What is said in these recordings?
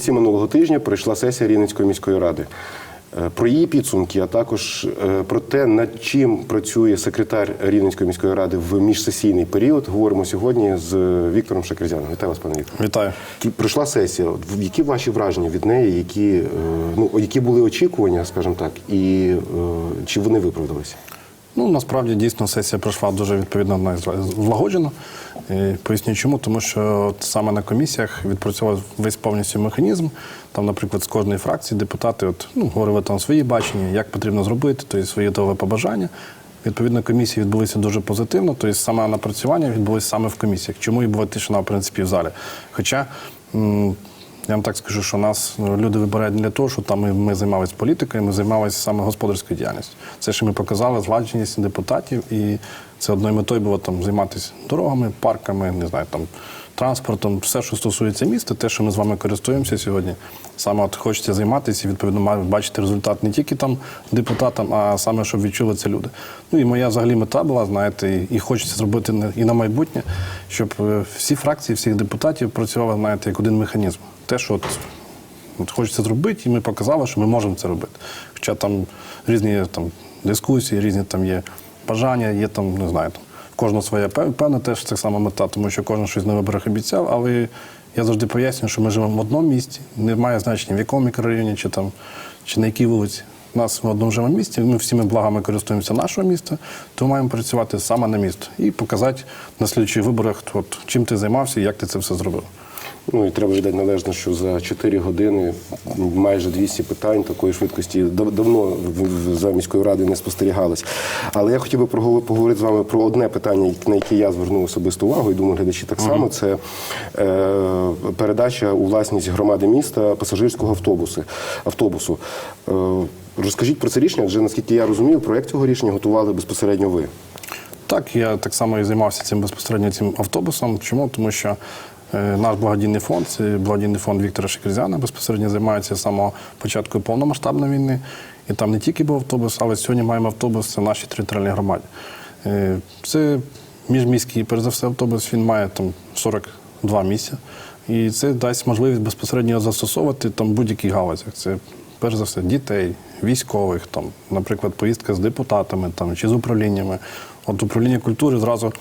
Наприкінці минулого тижня пройшла сесія Рівненської міської ради. Е, Про її підсумки, а також е, про те, над чим працює секретар Рівненської міської ради в міжсесійний період, говоримо сьогодні з Віктором Шакерзяном. Вітаю вас, пане Віктор. Вітаю. Пройшла сесія. Які ваші враження від неї? Які, е, ну, які були очікування, скажімо так, і е, чи вони виправдалися? Ну насправді дійсно сесія пройшла дуже відповідно злагоджено. І Поясню чому, тому що саме на комісіях відпрацьовував весь повністю механізм. Там, наприклад, з кожної фракції депутати от, ну, говорили там свої бачення, як потрібно зробити, тобто свої готові побажання. Відповідно, комісії відбулися дуже позитивно, тобто саме напрацювання відбулося саме в комісіях. Чому і була тишина, в принципі, в залі. Хоча. Я вам так скажу, що нас ну, люди вибирають не для того, що там ми, ми займалися політикою, ми займалися саме господарською діяльністю. Це що ми показали зладженість депутатів, і це одною метою було там займатися дорогами, парками, не знаю, там транспортом, все, що стосується міста, те, що ми з вами користуємося сьогодні. Саме от хочеться займатися і відповідно бачити результат не тільки там депутатам, а саме щоб відчули це люди. Ну і моя взагалі мета була, знаєте, і, і хочеться зробити і на майбутнє, щоб е, всі фракції, всіх депутатів працювали, знаєте, як один механізм. Те, що от От хочеться зробити, і ми показали, що ми можемо це робити. Хоча там різні там, дискусії, різні там є бажання, є там, не знаю, там, в кожного своя певна теж так само мета, тому що кожен щось на виборах обіцяв, але я завжди пояснюю, що ми живемо в одному місті, немає значення, в якому мікрорайоні чи там, чи на якій вулиці. У нас в одному живемо місті, ми всіми благами користуємося нашого міста, тому маємо працювати саме на місто і показати на слідчих виборах, от, чим ти займався і як ти це все зробив. Ну і треба віддати належно, що за 4 години майже 200 питань такої швидкості давно за міською радою не спостерігалось. Але я хотів би поговорити з вами про одне питання, на яке я звернув особисту увагу, і думаю, глядачі так само. Це е, передача у власність громади міста пасажирського автобусу. автобусу. Е, розкажіть про це рішення, адже наскільки я розумію, проект цього рішення готували безпосередньо ви. Так, я так само і займався цим безпосередньо цим автобусом. Чому? Тому що е, наш благодійний фонд, це благодійний фонд Віктора Шекерзяна, безпосередньо займається з самого початку повномасштабної війни. І там не тільки був автобус, але сьогодні маємо автобус це нашій територіальній громаді. Е, Це міжміський, перш за все, автобус, він має там 42 місця. І це дасть можливість безпосередньо застосовувати там будь-яких галузях. Це перш за все дітей, військових, там, наприклад, поїздка з депутатами там, чи з управліннями. От управління культури зразу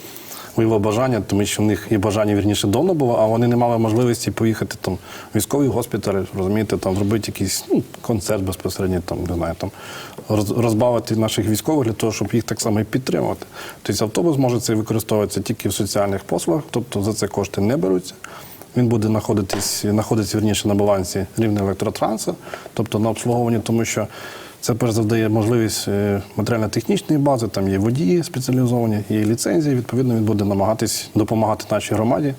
виявило бажання, тому що в них і бажання вірніше давно було, а вони не мали можливості поїхати там в військовий госпіталь, розумієте, там зробити якийсь ну, концерт безпосередньо, там не знаю, там розбавити наших військових для того, щоб їх так само і підтримувати. Тобто автобус може це використовуватися тільки в соціальних послугах, тобто за це кошти не беруться. Він буде знаходитись, знаходиться вірніше на балансі рівня електротрансу, тобто на обслуговуванні, тому що це перш за все дає можливість е, матеріально-технічної бази, там є водії спеціалізовані, є ліцензії. Відповідно, він буде намагатись допомагати нашій громаді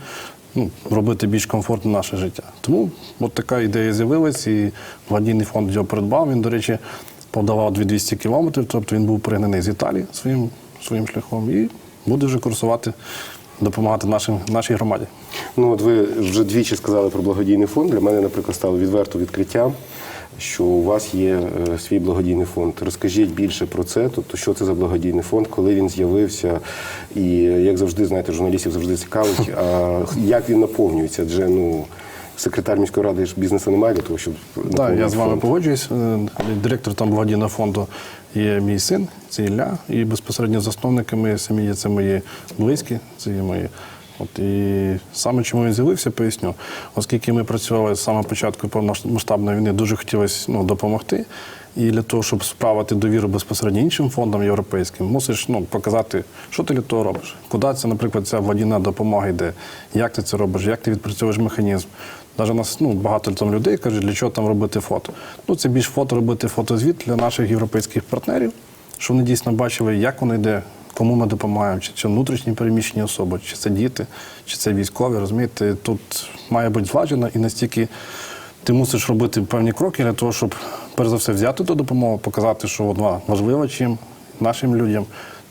ну, робити більш комфортне наше життя. Тому от така ідея з'явилась, і благодійний фонд його придбав. Він, до речі, подавав 200 кілометрів, тобто він був пригнаний з Італії своїм, своїм шляхом і буде вже курсувати, допомагати нашим, нашій громаді. Ну, от ви вже двічі сказали про благодійний фонд. Для мене, наприклад, стало відверто відкриттям, що у вас є е, свій благодійний фонд. Розкажіть більше про це, тобто, що це за благодійний фонд, коли він з'явився, і як завжди, знаєте, журналістів завжди цікавить, а як він наповнюється? Адже ну. Секретар міської ради ж бізнесу немає для того, щоб Так, я з вами фонд. погоджуюсь. Е, Директор там благодійного фонду є мій син, це Ілля, і безпосередньо засновниками є це мої близькі, це є мої. От і саме чому він з'явився, поясню. Оскільки ми працювали з самого початку повномасштабної війни, дуже хотілося ну, допомогти. І для того, щоб справити довіру безпосередньо іншим фондам європейським, мусиш ну, показати, що ти для того робиш, куди це, наприклад, ця благодійна допомога йде, як ти це робиш, як ти відпрацьовуєш механізм. Навіть у нас ну, багато там людей кажуть, для чого там робити фото. Ну, це більш фото робити фотозвіт для наших європейських партнерів, щоб вони дійсно бачили, як воно йде, кому ми допомагаємо, чи це внутрішні переміщені особи, чи це діти, чи це військові. Розумієте, тут має бути зладжено і настільки ти мусиш робити певні кроки для того, щоб перш за все взяти ту допомогу, показати, що вона важлива чим нашим людям,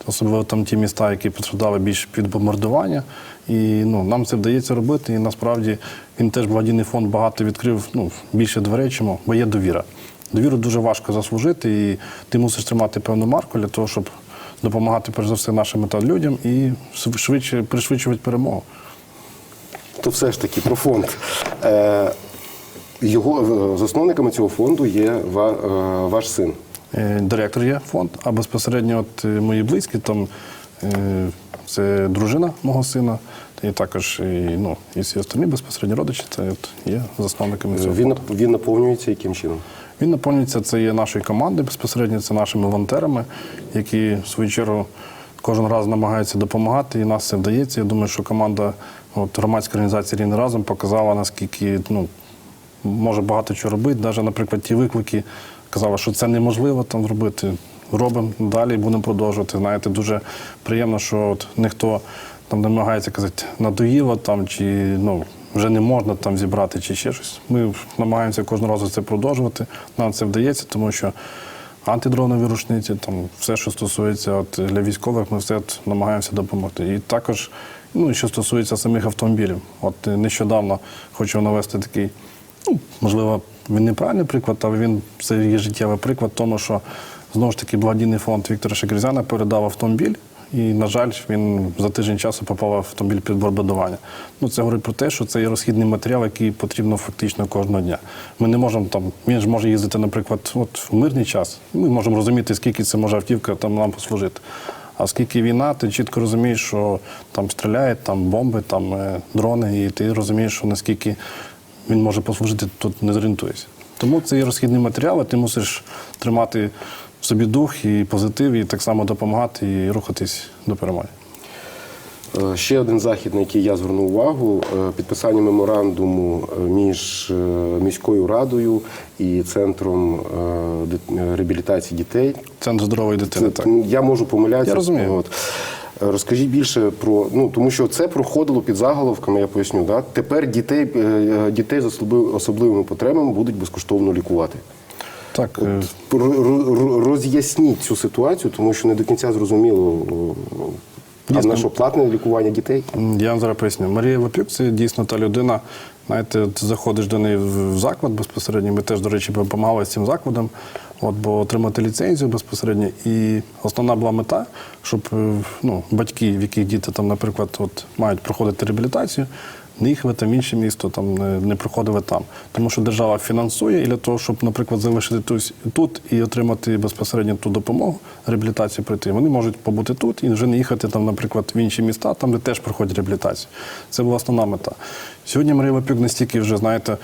особливо там ті міста, які постраждали більш від бомбардування. І ну, нам це вдається робити. І насправді він теж благодійний фонд багато відкрив ну, більше дверей, чому, бо є довіра. Довіру дуже важко заслужити, і ти мусиш тримати певну марку для того, щоб допомагати перш за все нашим та людям і швидше пришвидшувати перемогу. То все ж таки про фонд. Е, Його е, засновниками цього фонду є ва- е, ваш син. Е, Директор є фонд, а безпосередньо от е, мої близькі, там е, це дружина мого сина, і також і, ну, і всі остальні безпосередньо родичі, це от є засновниками цього. Він нап- він наповнюється яким чином? Він наповнюється це є нашою командою безпосередньо, це нашими волонтерами, які в свою чергу кожен раз намагаються допомагати, і нас це вдається. Я думаю, що команда от, громадської організації Рівне разом показала, наскільки ну, може багато чого робити. Навіть, наприклад, ті виклики казали, що це неможливо там зробити. Робимо далі, будемо продовжувати. Знаєте, дуже приємно, що от ніхто там намагається казати надоїло там чи ну вже не можна там зібрати чи ще щось. Ми намагаємося кожного разу це продовжувати. Нам це вдається, тому що антидронові рушниці, там все, що стосується от, для військових, ми все намагаємося допомогти. І також, ну, що стосується самих автомобілів. От е, нещодавно хочу навести такий, ну, можливо, він неправильний приклад, але він це є життєвий приклад, тому що знову ж таки благодійний фонд Віктора Шекерзяна передав автомобіль. І, на жаль, він за тиждень часу попав в автомобіль під бомбардування. Ну, це говорить про те, що це є розхідний матеріал, який потрібно фактично кожного дня. Ми не можемо там, він ж може їздити, наприклад, от в мирний час. Ми можемо розуміти, скільки це може автівка там нам послужити. А скільки війна, ти чітко розумієш, що там стріляють, там бомби, там е, дрони, і ти розумієш, що наскільки він може послужити, тут не зорієнтуєшся. Тому це є розхідний матеріал, а ти мусиш тримати в собі дух і позитив, і так само допомагати і рухатись до перемоги. Е, Ще один захід, на який я звернув увагу, е, підписання меморандуму е, між міською радою і центром реабілітації дітей. Центр здорової дитини. Так. я можу помилятися. Я розумію. От. Розкажіть більше про ну тому, що це проходило під заголовками. Я поясню. Да? Тепер дітей дітей з особливими потребами будуть безкоштовно лікувати. Так, е, Роз'ясніть цю ситуацію, тому що не до кінця зрозуміло. А Дійсно. на що платне лікування дітей? Я вам зараз поясню. Марія Лапюк це дійсно та людина. Знаєте, ти заходиш до неї в в заклад безпосередньо. Ми теж, до речі, допомагали з цим закладом, от, бо отримати ліцензію безпосередньо. І основна була мета, щоб е, ну, батьки, в яких діти там, наприклад, от, мають проходити реабілітацію, не їхали там в інше місто, там не, не проходили там. Тому що держава фінансує і для того, щоб, наприклад, залишити тут, тут і отримати безпосередньо ту допомогу, реабілітацію пройти, вони можуть побути тут і вже не їхати там, наприклад, в інші міста, там, де теж проходять реабілітацію. Це була основна мета. Сьогодні Марія Лапюк настільки вже, знаєте,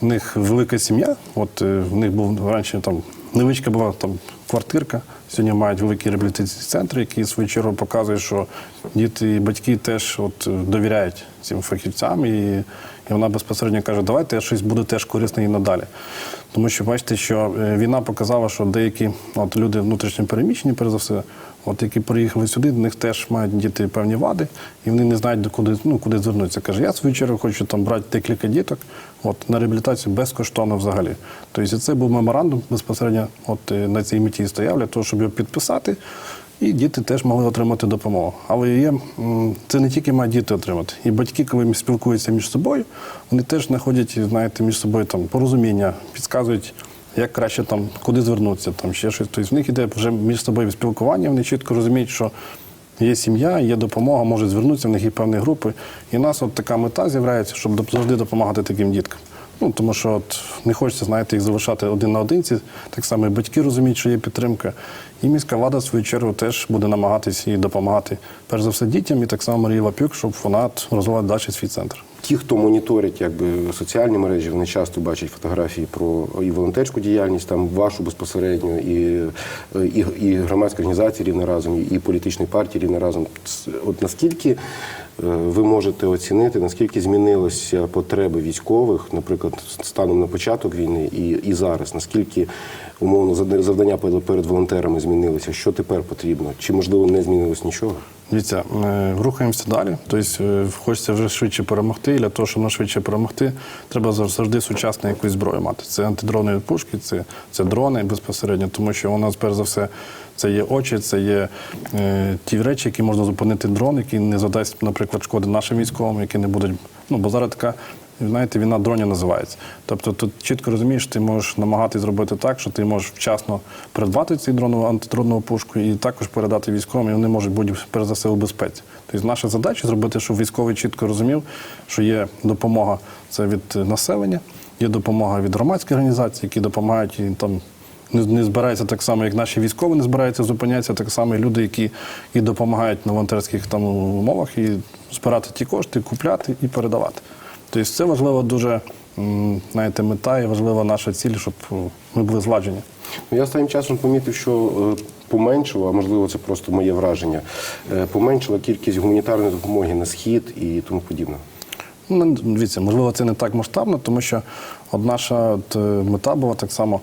в них велика сім'я. От е, в них був раніше там невеличка була там квартирка. Сьогодні мають великі реабілітаційні центри, які в свою чергу показують, що діти і батьки теж от, е, довіряють цим фахівцям. І, і вона безпосередньо каже, давайте щось буду теж корисне і надалі. Тому що бачите, що е, війна показала, що деякі от, люди внутрішньо переміщені, перш за все, от, які приїхали сюди, в них теж мають діти певні вади, і вони не знають, куди, ну, куди звернутися. Каже, я в свою чергу хочу там брати декілька діток от, на реабілітацію безкоштовно взагалі. Тобто це був меморандум безпосередньо от, е, на цій меті стояв для того, щоб його підписати. І діти теж могли отримати допомогу. Але є, це не тільки мають діти отримати. І батьки, коли спілкуються між собою, вони теж знаходять, знаєте, між собою там порозуміння, підказують, як краще там, куди звернутися, там ще щось. Тобто в них іде вже між собою спілкування, вони чітко розуміють, що є сім'я, є допомога, можуть звернутися, в них є певні групи. І у нас от така мета з'являється, щоб завжди допомагати таким діткам. Ну, тому що от не хочеться, знаєте, їх залишати один на одинці. Так само і батьки розуміють, що є підтримка. І міська влада, в свою чергу, теж буде намагатись їй допомагати, перш за все, дітям, і так само Марії Лапюк, щоб вона розвивала далі свій центр. Ті, хто моніторить якби соціальні мережі, вони часто бачать фотографії про і волонтерську діяльність, там вашу безпосередньо, і, і, і громадські організації рівне разом, і політичні партії рівне разом. От наскільки ви можете оцінити, наскільки змінилися потреби військових, наприклад, станом на початок війни і, і зараз, наскільки умовно завдання перед волонтерами змінилися, що тепер потрібно? Чи можливо не змінилось нічого? Дивіться, е, рухаємося далі. Тобто е, хочеться вже швидше перемогти. І для того, щоб нам швидше перемогти, треба завжди сучасну якусь зброю мати. Це антидронові пушки, це, це дрони безпосередньо, тому що у нас, перш за все, це є очі, це є е, ті речі, які можна зупинити дрон, який не задасть, наприклад, шкоди нашим військовим, які не будуть. Ну, бо зараз така. Знаєте, війна дронів називається. Тобто тут чітко розумієш, ти можеш намагатися зробити так, що ти можеш вчасно придбати цю дронову антидронову пушку і також передати військовим, і вони можуть бути перш за все у безпеці. Тобто наша задача зробити, щоб військовий чітко розумів, що є допомога це від населення, є допомога від громадських організацій, які допомагають і там. Не, збираються так само, як наші військові не збираються зупинятися, так само і люди, які і допомагають на волонтерських там умовах, і збирати ті кошти, купляти і передавати. Тобто це важлива дуже знаєте, мета і важлива наша ціль, щоб ми були зладжені. Я останнім часом помітив, що поменшило, а можливо, це просто моє враження, е, поменшила кількість гуманітарної допомоги на схід і тому подібне. Ну, дивіться, можливо, це не так масштабно, тому що от наша от, е, мета була так само.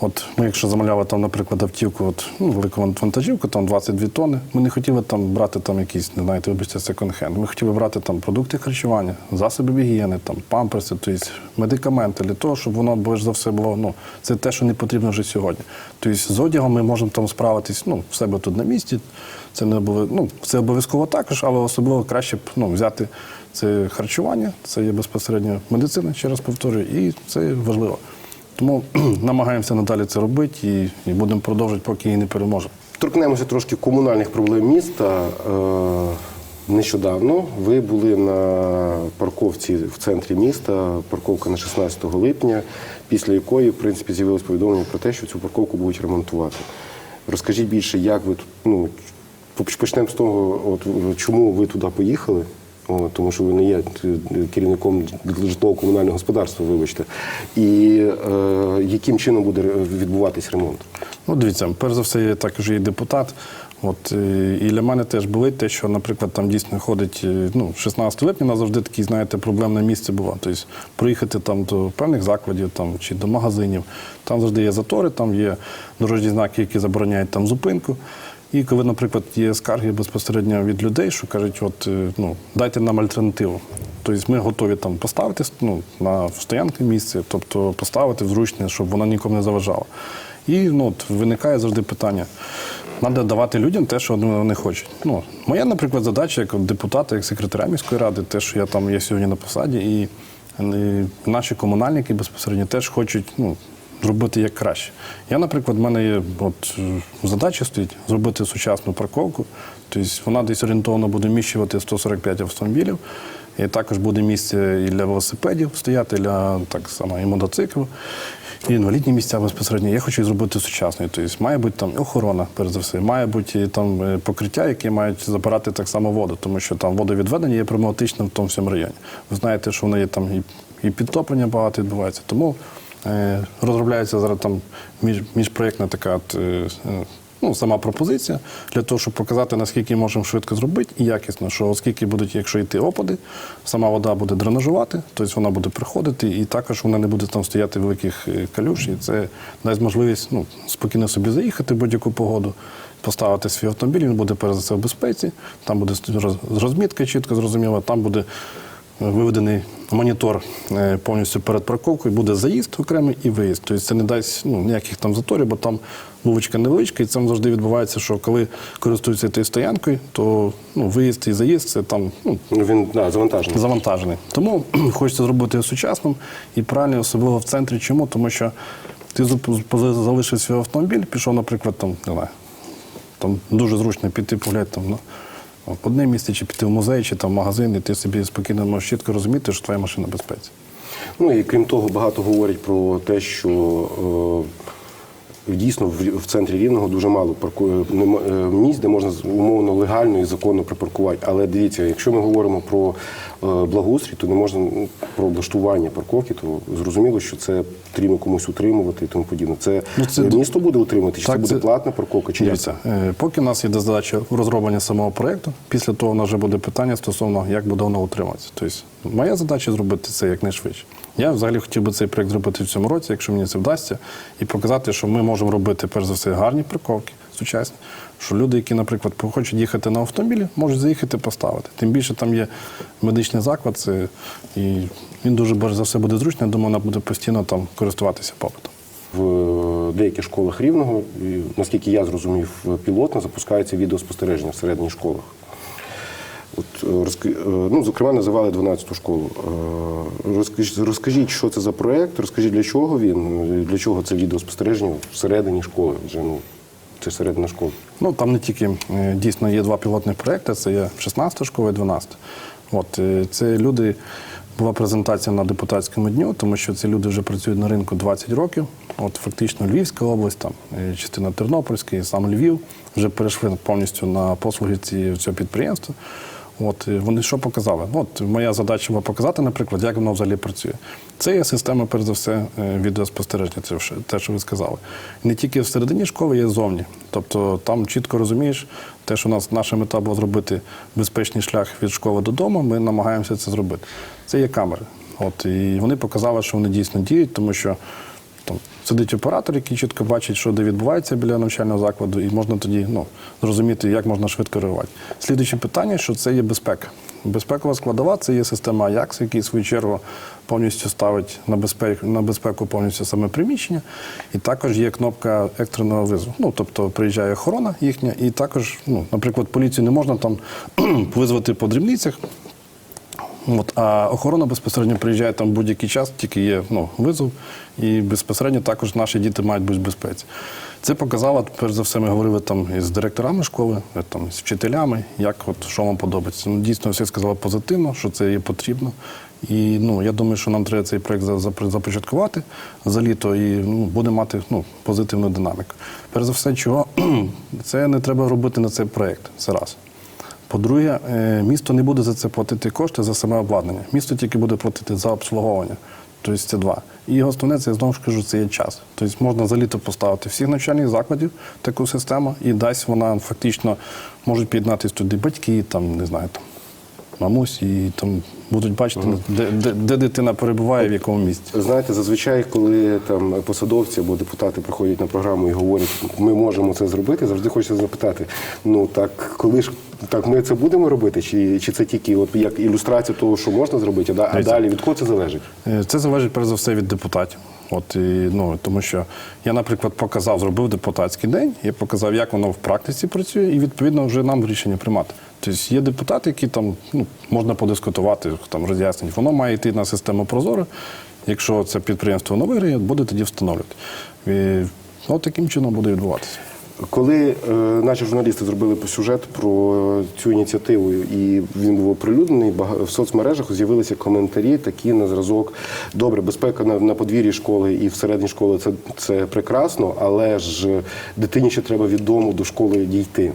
От ми, якщо замовляли там, наприклад, автівку, от, ну, велику вантажівку, там 22 тонни, ми не хотіли там брати там якісь, не знаєте, вибачте, секонд-хенд. Ми хотіли брати там продукти харчування, засоби гігієни, там памперси, тобто медикаменти для того, щоб воно більш за все було. Ну, це те, що не потрібно вже сьогодні. Тобто з одягом ми можемо там справитись ну, в себе тут на місці. Це не обов'язково, ну, це обов'язково також, але особливо краще б ну, взяти це харчування, це є безпосередньо медицина, ще раз повторюю, і це важливо. Тому намагаємося надалі це робити і, будемо продовжувати, поки її не переможемо. Торкнемося трошки комунальних проблем міста. Е, Нещодавно ви були на парковці в центрі міста, парковка на 16 липня, після якої, в принципі, з'явилось повідомлення про те, що цю парковку будуть ремонтувати. Розкажіть більше, як ви тут, ну, почнемо з того, от, чому ви туди поїхали, Тому що ви не є е, керівником житлово-комунального господарства, вибачте. І е, яким чином буде відбуватись ремонт? Ну, дивіться, перш за все, я також є депутат. От, е, і для мене теж болить те, що, наприклад, там дійсно ходить е, ну, 16 липня, завжди таке, знаєте, проблемне місце було. Тобто проїхати там до певних закладів там, чи до магазинів, там завжди є затори, там є дорожні знаки, які забороняють там зупинку. І коли, наприклад, є скарги безпосередньо від людей, що кажуть, от, е, ну, дайте нам альтернативу. Тобто ми готові там поставити ну, на стоянки місце, тобто поставити зручне, щоб воно нікому не заважало. І ну, от, виникає завжди питання. Треба давати людям те, що вони хочуть. Ну, моя, наприклад, задача як депутата, як секретаря міської ради, те, що я там є сьогодні на посаді, і, е, наші комунальники безпосередньо теж хочуть ну, зробити як краще. Я, наприклад, в мене є от, задача стоїть зробити сучасну парковку. Тобто вона десь орієнтовно буде вміщувати 145 автомобілів. І також буде місце і для велосипедів стояти, і для так само і мотоциклів, і інвалідні місця безпосередньо. Я хочу зробити сучасною. Тобто має бути там охорона, перш за все, має бути там е, покриття, які мають забирати так само воду, тому що там водовідведення є проблематичним в тому всьому районі. Ви знаєте, що воно є там і, підтоплення багато відбувається. Тому розробляється зараз там між, міжпроєктна така е, е, ну, сама пропозиція для того, щоб показати, наскільки можемо швидко зробити і якісно, що оскільки будуть, якщо йти опади, сама вода буде дренажувати, тобто вона буде приходити, і також вона не буде там стояти великих е, калюш, і це дасть можливість ну, спокійно собі заїхати в будь-яку погоду. Поставити свій автомобіль, він буде перш за все в безпеці, там буде розмітка чітко зрозуміла, там буде виведений монітор е, повністю перед парковкою, буде заїзд окремий і виїзд. Тобто це не дасть ну, ніяких там заторів, бо там вуличка невеличка, і це завжди відбувається, що коли користуються тією стоянкою, то ну, виїзд і заїзд це там ну, Ну, Він да, завантажений. завантажений. Тому хочеться зробити сучасним і правильно, особливо в центрі. Чому? Тому що ти залишив свій автомобіль, пішов, наприклад, там, не знаю, там дуже зручно піти погуляти там, ну, одне місце, чи піти в музей, чи там в магазин, і ти собі спокійно можеш чітко розуміти, що твоя машина безпеці. Ну і крім того, багато говорять про те, що е, дійсно в, в центрі рівного дуже мало парку... е, місць, де можна умовно легально і законно припаркувати. Але дивіться, якщо ми говоримо про е, благоустрій, то не можна ну, про облаштування парковки, то зрозуміло, що це потрібно комусь утримувати і тому подібне. Це, Ну, це е, місто буде утримувати, чи Так, це буде це- платна парковка, чи як? Дивіться, е, поки у нас є задача розроблення самого проєкту, після того у нас вже буде питання стосовно, як буде воно утримуватися. Тобто, моя задача зробити це якнайшвидше. Я взагалі хотів би цей проєкт зробити в цьому році, якщо мені це вдасться, і показати, що ми можемо робити, перш за все, гарні парковки, сучасні. Що люди, які, наприклад, хочуть їхати на автомобілі, можуть заїхати поставити. Тим більше там є медичний заклад, це, і він дуже перш за все буде зручний. Я думаю, вона буде постійно там користуватися попитом. В деяких школах рівного, наскільки я зрозумів, пілотно запускається відеоспостереження в середніх школах. От, е, розк- е, ну, зокрема, називали 12-ту школу. Е, Розкажіть, розкажіть, що це за проєкт, розкажіть, для чого він, для чого це відеоспостереження всередині школи. Вже, ну, це середина школи. Ну там не тільки дійсно є два пілотних проекти: це є 16 школа і 12. От це люди Була презентація на депутатському дню, тому що ці люди вже працюють на ринку 20 років. От фактично Львівська область, там частина Тернопільська, і сам Львів вже перейшли повністю на послуги цього підприємства. От вони що показали? От моя задача була показати, наприклад, як воно взагалі працює. Це є система, перш за все, е, відеоспостереження, це вже те, що ви сказали. Не тільки всередині школи, є зовні. Тобто там чітко розумієш, те, що у нас наша мета була зробити безпечний шлях від школи додому, ми намагаємося це зробити. Це є камери. От і вони показали, що вони дійсно діють, тому що сидить оператор, який чітко бачить, що де відбувається біля навчального закладу, і можна тоді ну, зрозуміти, як можна швидко реагувати. Слідуюче питання, що це є безпека. Безпекова складова це є система Ajax, який в свою чергу повністю ставить на безпеку, на безпеку повністю саме приміщення. І також є кнопка екстреного визову. Ну, тобто приїжджає охорона їхня, і також, ну, наприклад, поліцію не можна там визвати по дрібницях, От, а охорона безпосередньо приїжджає там будь-який час, тільки є ну, визов, і безпосередньо також наші діти мають бути в безпеці. Це показало, перш за все, ми говорили там із директорами школи, е, там, з вчителями, як от, що вам подобається. Ну, дійсно, всі сказали позитивно, що це є потрібно. І ну, я думаю, що нам треба цей проєкт за- за- започаткувати за літо і ну, буде мати ну, позитивну динаміку. Перш за все, чого це не треба робити на цей проєкт. Це раз. По-друге, е, місто не буде за це платити кошти за саме обладнання. Місто тільки буде платити за обслуговування. Тобто це два. І основне, це я знову ж кажу, це є час. Тобто можна за літо поставити всіх навчальних закладів таку систему, і дасть вона фактично можуть під'єднатися туди батьки, там не знаю, там мамусь, і там будуть бачити, де, де, де дитина перебуває, в якому місці. Знаєте, зазвичай, коли там посадовці або депутати приходять на програму і говорять, ми можемо це зробити, завжди хочеться запитати: ну так коли ж так ми це будемо робити, чи, чи це тільки от як ілюстрація того, що можна зробити, а, а далі від кого це залежить? Е, Це залежить перш за все від депутатів. От і, ну тому, що я, наприклад, показав, зробив депутатський день, я показав, як воно в практиці працює, і відповідно вже нам рішення приймати. Тобто є депутати, які там ну можна подискутувати, там роз'яснити. Воно має йти на систему Прозоро. Якщо це підприємство воно виграє, буде тоді встановлювати. І, от таким чином буде відбуватися. Коли е, наші журналісти зробили сюжет про цю ініціативу, і він був оприлюднений, в соцмережах з'явилися коментарі такі на зразок. Добре, безпека на, на подвір'ї школи і всередині школи це, це прекрасно, але ж дитині ще треба від дому до школи дійти.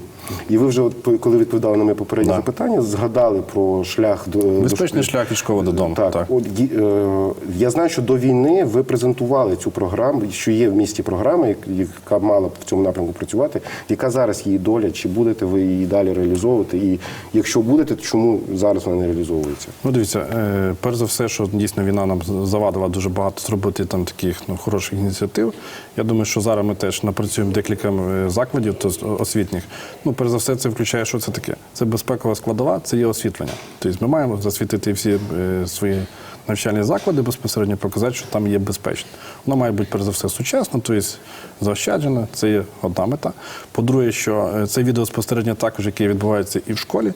І ви вже, от, коли відповідали на моє попереднє Да. запитання, згадали про шлях до до Безпечний школи. шлях від школи додому. Так, так. От, е, я знаю, що до війни ви презентували цю програму, що є в місті програма, яка мала б в цьому напрямку працювати. Яка зараз її доля? Чи будете ви її далі реалізовувати? І якщо будете, то чому зараз вона не реалізовується? Ну, дивіться, е, перш за все, що дійсно війна нам завадила дуже багато зробити там таких ну, хороших ініціатив. Я думаю, що зараз ми теж напрацюємо декілька е, закладів освітніх. Ну, перш за все, це включає, що це таке? Це безпекова складова, це є освітлення. Тобто ми маємо засвітити всі е, свої навчальні заклади, безпосередньо показати, що там є безпечно. Воно має бути перш за все сучасно, тобто заощаджено. Це є одна мета. По-друге, що е, це відеоспостереження також, яке відбувається і в школі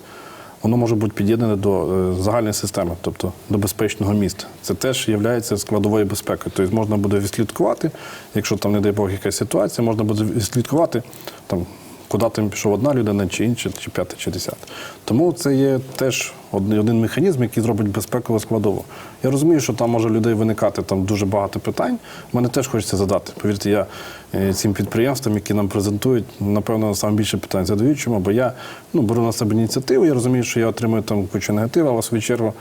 воно може бути під'єднане до е, загальної системи, тобто до безпечного міста. Це теж є складовою безпекою. Тобто можна буде відслідкувати, якщо там, не дай Бог, якась ситуація, можна буде відслідкувати там. Куди там пішов одна людина, чи інша, чи п'ята, чи десята. Тому це є теж один, механізм, який зробить безпекову складову. Я розумію, що там може людей виникати там дуже багато питань. Мене теж хочеться задати. Повірте, я е, цим підприємствам, які нам презентують, напевно, найбільше питань задаю. Чому? Бо я ну, беру на себе ініціативу, я розумію, що я отримую там кучу негативу, але в свою чергу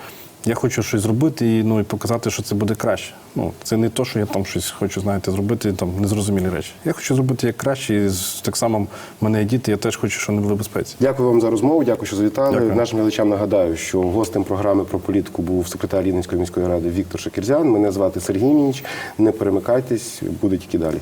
я хочу щось зробити і, ну, і показати, що це буде краще. Ну, це не то, що я там щось хочу, знаєте, зробити там незрозумілі речі. Я хочу зробити як краще, і так само в мене є діти, я теж хочу, щоб вони були в безпеці. Дякую вам за розмову. Дякую, що завітали. Дякую. Нашим глядачам нагадаю, що гостем програми про політику був секретар Рівненської міської ради Віктор Шакірзян. Мене звати Сергій Мініч. Не перемикайтесь, буде тільки далі.